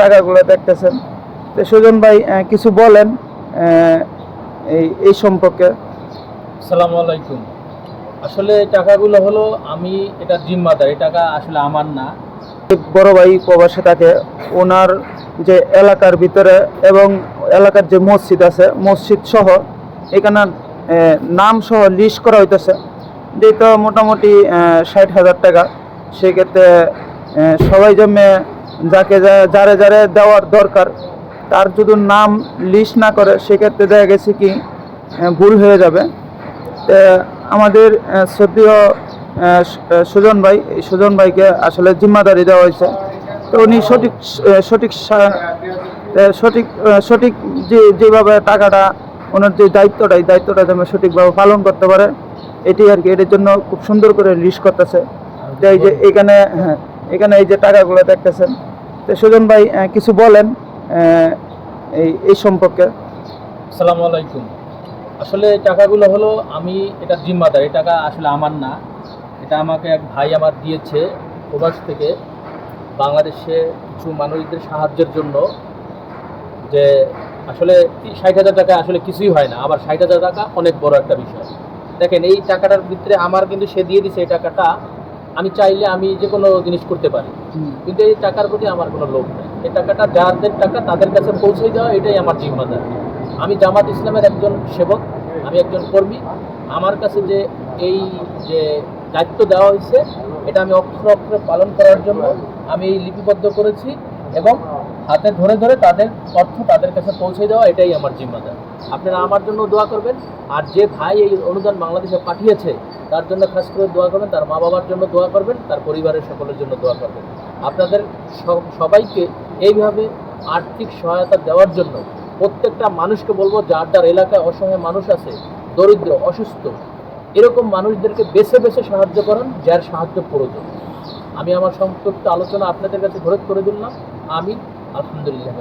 টাকাগুলো দেখতেছেন। তো সুজন ভাই কিছু বলেন এই এই সম্পর্কে। সালাম আলাইকুম। আসলে টাকাগুলো হলো আমি এটা জিম্মাদার এই টাকা আসলে আমার না। বড় ভাই প্রবাসে থাকে ওনার যে এলাকার ভিতরে এবং এলাকার যে মসজিদ আছে মসজিদ সহ এখানে নাম সহ লিস্ট করা হইতেছে। যেটা মোটামুটি ষাট হাজার টাকা সেক্ষেত্রে সবাই জমে যাকে যা- যারে যারে দেওয়ার দরকার, তার যদি নাম লিস্ট না করে, সেক্ষেত্রে দেখা গেছে কি ভুল হয়ে যাবে। আমাদের শ্রদ্ধেয় সুজন ভাই, এই সুজন ভাইকে আসলে জিম্মাদারি দেওয়া হয়েছে। তো উনি সঠিক সঠিক সঠিক সঠিক যে, যেভাবে টাকাটা, ওনার যে দায়িত্বটা, এই দায়িত্বটা যেন সঠিকভাবে পালন করতে পারে, এটি আর কি, এটার জন্য খুব সুন্দর করে লিস্ট করতেছে। তো এই যে এখানে হ্যাঁ এখানে এই যে টাকাগুলো দেখতেছেন তো সুজন ভাই কিছু বলেন এই এই সম্পর্কে। সালামু আলাইকুম। আসলে টাকাগুলো হলো আমি এটা জিম্মাদার, এই টাকা আসলে আমার না। এটা আমাকে এক ভাই আমার দিয়েছে প্রবাস থেকে বাংলাদেশে কিছু মানুষদের সাহায্যের জন্য যে আসলে ষাট হাজার টাকা আসলে কিছুই হয় না, আবার ষাট হাজার টাকা অনেক বড় একটা বিষয়। দেখেন, এই টাকাটার ভিতরে আমার কিন্তু সে দিয়ে দিছে, এই টাকাটা আমি চাইলে আমি যে কোনো জিনিস করতে পারি। কিন্তু এই টাকার প্রতি আমার কোনো লোভ নেই। এই টাকাটা যাদের টাকা তাদের কাছে পৌঁছে দেওয়া এটাই আমার জিম্মাদার। আমি জামাত ইসলামের একজন সেবক আমি একজন কর্মী। আমার কাছে যে এই যে দায়িত্ব দেওয়া হয়েছে এটা আমি অক্ষরে অক্ষরে পালন করার জন্য আমি এই লিপিবদ্ধ করেছি। এবং হাতে ধরে ধরে তাদের অর্থ তাদের কাছে পৌঁছে দেওয়া, এটাই আমার জিম্মাদার। আপনারা আমার জন্য দোয়া করবেন। আর যে ভাই এই অনুদান বাংলাদেশে পাঠিয়েছে, তার জন্য খাস করে দোয়া করবেন। তার মা বাবার জন্য দোয়া করবেন। তার পরিবারের সকলের জন্য দোয়া করবেন। আপনাদের সব- সবাইকে এইভাবে আর্থিক সহায়তা দেওয়ার জন্য প্রত্যেকটা মানুষকে বলব, যার যার এলাকায় অসহায় মানুষ আছে, দরিদ্র, অসুস্থ, এরকম মানুষদেরকে বেছে বেছে সাহায্য করেন, যার সাহায্য প্রয়োজন। আমি আমার সংক্ষিপ্ত আলোচনা আপনাদের কাছে ভরত করে দিলাম আমি আলহামদুলিল্লাহ